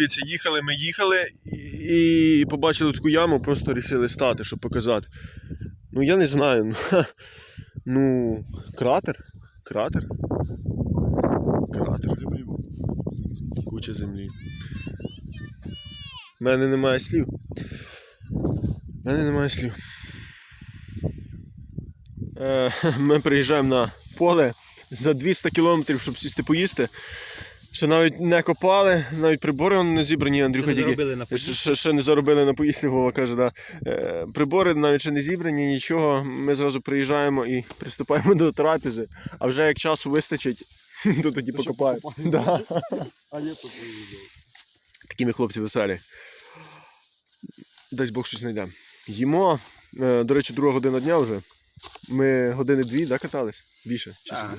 дивіться, їхали, ми їхали і побачили таку яму, просто вирішили стати, щоб показати. Ну я не знаю. ну. Ну, кратер. Кратер. Кратер. Землі. Куча землі. У мене немає слів. У мене немає слів. Е, Ми приїжджаємо на поле за 200 кілометрів, щоб сісти поїсти. Ще навіть не копали, навіть прибори не зібрані, Андрюха тільки. На Ще, ще, ще не заробили на поїсти, Вова каже, да. Е, прибори навіть ще не зібрані, нічого. Ми зразу приїжджаємо і приступаємо до трапези. А вже як часу вистачить, то тоді покопаємо. Да. А приїжджав. Такі ми хлопці веселі. Дасть Бог щось знайдемо. Їмо. Е, До речі, друга година дня вже. Ми години дві да, катались? Більше. Чи Так,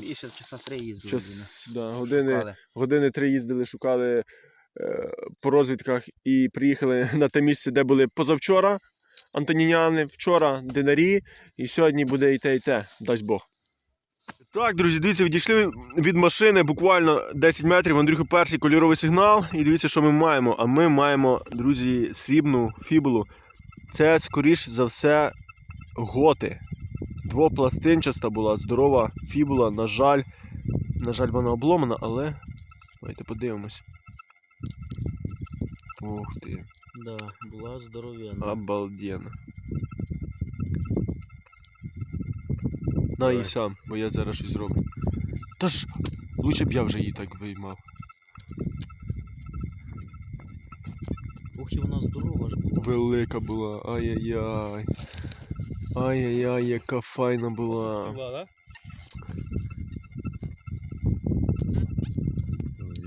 більше часа три їздили. Час, да, години, Шукали. години три їздили, шукали е, по розвідках і приїхали на те місце, де були позавчора Антоніняни, вчора динарі, і сьогодні буде і те, і те, дасть Бог. Так, друзі, дивіться, відійшли від машини буквально 10 метрів. Андрюха перший кольоровий сигнал. І дивіться, що ми маємо. А ми маємо, друзі, срібну фібулу. Це, скоріш за все, готи. Двопластинчаста була, здорова фібула. На жаль, на жаль, вона обломана, але. Давайте подивимось. Ух ти, Да, була здоров'яна. обалденно. На і сам, бо я зараз щось зроблю. Та ж, лучше б я вже її так виймав. Ух, і вона здорова ж була. Велика була, ай-яй-яй. Ай-яй-яй, яка файна була. да?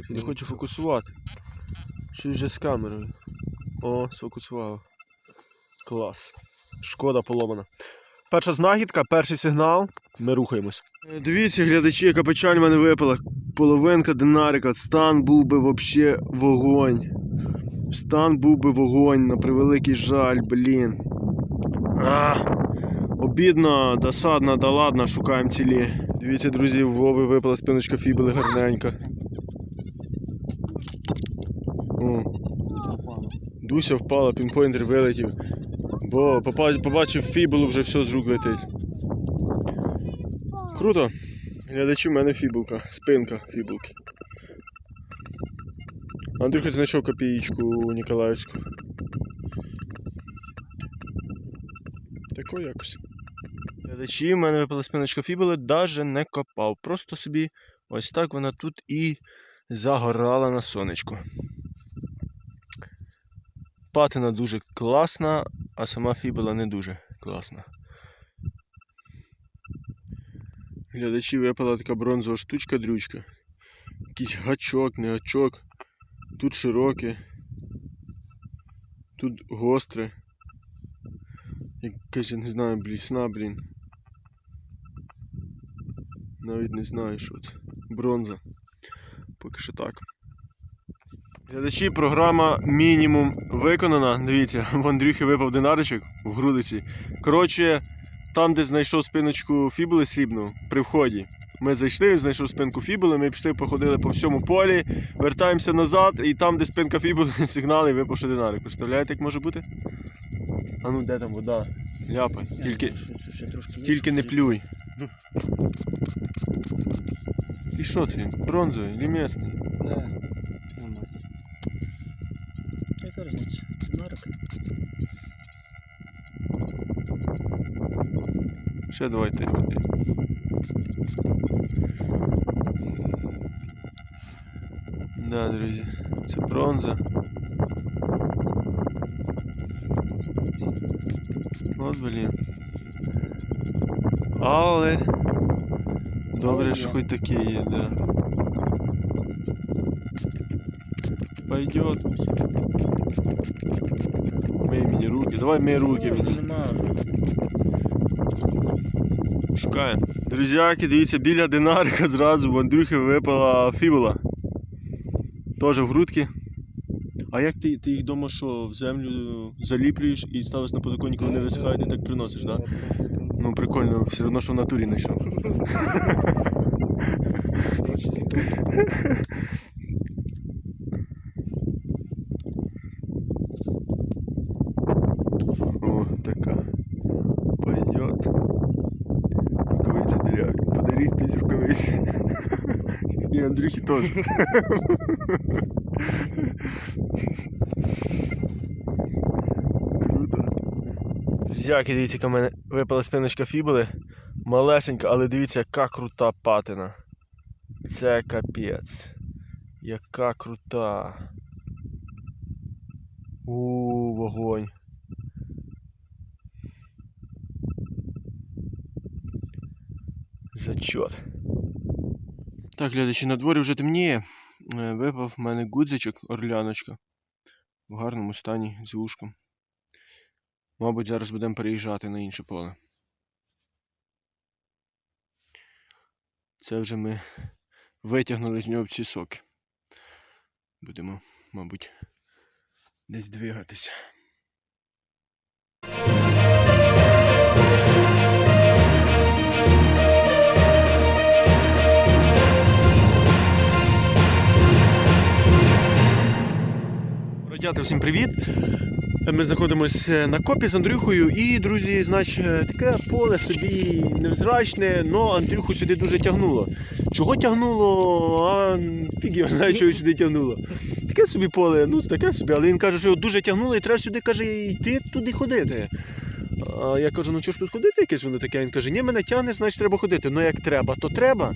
Не хочу фокусувати. Щось вже з камерою. О, сфокусував. Клас. Шкода поломана. Перша знахідка, перший сигнал. Ми рухаємось. Е, Дивіться, глядачі, яка печаль в мене випала. Половинка динарика. Стан був би вообще вогонь. Стан був би вогонь, на превеликий жаль, блін. А, обідно, досадно, да ладно, шукаємо цілі. Дивіться, друзі, в Вови випала спиночка фібули гарненька. О, Дуся впала, пінпойнтер вилетів. Бо побачив фібулу, вже все з рук летить. Круто. Глядачі, в мене фібулка, спинка фібулки. Андрюха знайшов копієчку Ніколаївську. Тако якось. Глядачі, в мене випала спиночка фібули, даже не копав. Просто собі ось так вона тут і загорала на сонечку. Патина дуже класна, а сама фібула не дуже класна. Глядачі випала така бронзова штучка дрючка. Якийсь гачок, не гачок. Тут широке. Тут гостре. Якась, я не знаю, блісна, блін. Навіть не знаю, що це. Бронза. Поки що так. Глядачі, програма мінімум виконана. Дивіться, в Андрюхи випав динаричок в грудиці. Коротше, там, де знайшов спиночку фібули срібну, при вході. Ми зайшли, знайшов спинку фібули, ми пішли, походили по всьому полі, вертаємося назад, і там, де спинка фібули, сигнал і випав ще динарик. Представляєте, як може бути? А ну де там вода? Ляпай. Тільки, трошки тільки не плюй. І що це? Бронзовий, чи місний? Да. Нормально. Яка різниця? Нарик. Ще давайте ходи. Да, друзі, це бронза. От, блін. Але добре, що хоч таке є, да. Пойдет. Мий мені руки. Давай мий руки мені. Нема. Шукаємо. Друзяки, дивіться, біля динарика зразу в Андрюхи випала фібула. Теж в грудки. А як ти ти їх вдома що в землю заліплюєш і ставиш на подоконник, коли не висихають, не так приносиш, так? Да? Ну прикольно, все одно, що в натурі не що. О, така. Пойдет. Рукавиця дыряві. Подаріть десь рукавиці. І Андрюхі тоже. Круто. Друзяки, дивіться, яка в мене випала спиночка фібули. Малесенька, але дивіться, яка крута патина. Це капець. Яка крута. У, вогонь. Зачот. Так, глядачі, на дворі вже темніє. Е, Випав в мене гудзичок, орляночка. В гарному стані з вушком. Мабуть, зараз будемо переїжджати на інше поле. Це вже ми витягнули з нього всі соки. Будемо, мабуть, десь двигатися. Радіати, всім привіт! Ми знаходимося на копі з Андрюхою. І, друзі, значить, таке поле собі невзрачне, але Андрюху сюди дуже тягнуло. Чого тягнуло? А фіг його знає, чого сюди тягнуло. Таке собі поле, ну таке собі, але він каже, що його дуже тягнуло і треба сюди каже, йти туди ходити. Я кажу, ну чого ж тут ходити, якесь воно таке? Він каже, ні, мене тягне, значить треба ходити. Ну як треба, то треба.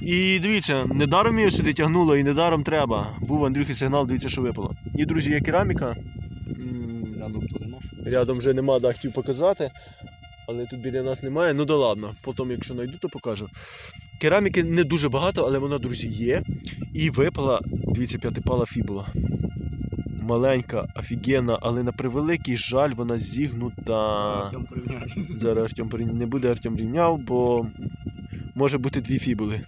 І дивіться, недаром його сюди тягнуло, і недаром треба. Був Андрюхи сигнал, дивіться, що випало. І, друзі, є кераміка. Рядом то нема. Рядом вже нема, да, хотів показати. Але тут біля нас немає. Ну да ладно. Потім, якщо знайду, то покажу. Кераміки не дуже багато, але вона, друзі, є. І випала, дивіться, п'ятипала фібула. Маленька, офігенна, але на превеликий жаль, вона зігнута. Артем порівняє. Зараз Артем порів- не буде Артем рівняв, бо може бути дві фібули.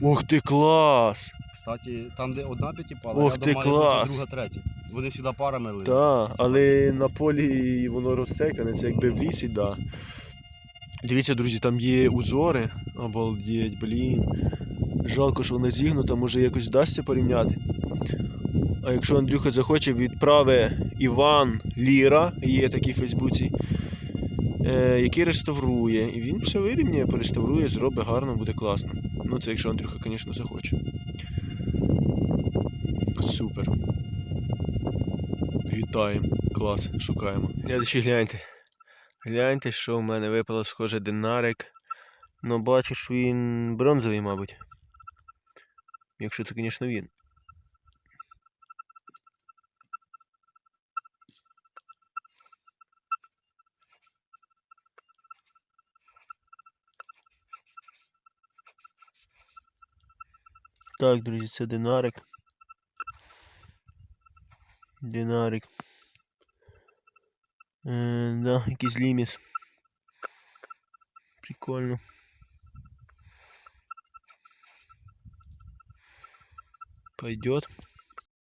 Ух ти, клас! Кстати, там, де одна п'ятипала, Ох рядом ти, має клас. бути друга, третя. Вони завжди парами лежать. Так, але на полі воно розсекане, це якби в лісі, да. Дивіться, друзі, там є узори. Обалдеть, блін. Жалко, що вона зігнута, може якось вдасться порівняти. А якщо Андрюха захоче, відправи Іван Ліра, є такий в Фейсбуці, е, який реставрує. І він все вирівняє, переставрує, зробить гарно, буде класно. Ну, це якщо Андрюха, звісно, захоче. Супер. Вітаємо. Клас, шукаємо. Глядачі, гляньте. Гляньте, що в мене випало, схоже, динарик. Ну, бачу, що він бронзовий, мабуть. Якщо це, звісно, він. Так, друзі, це динарик. Динарик. Е, да, якийсь ліміс. Прикольно. Пойдет.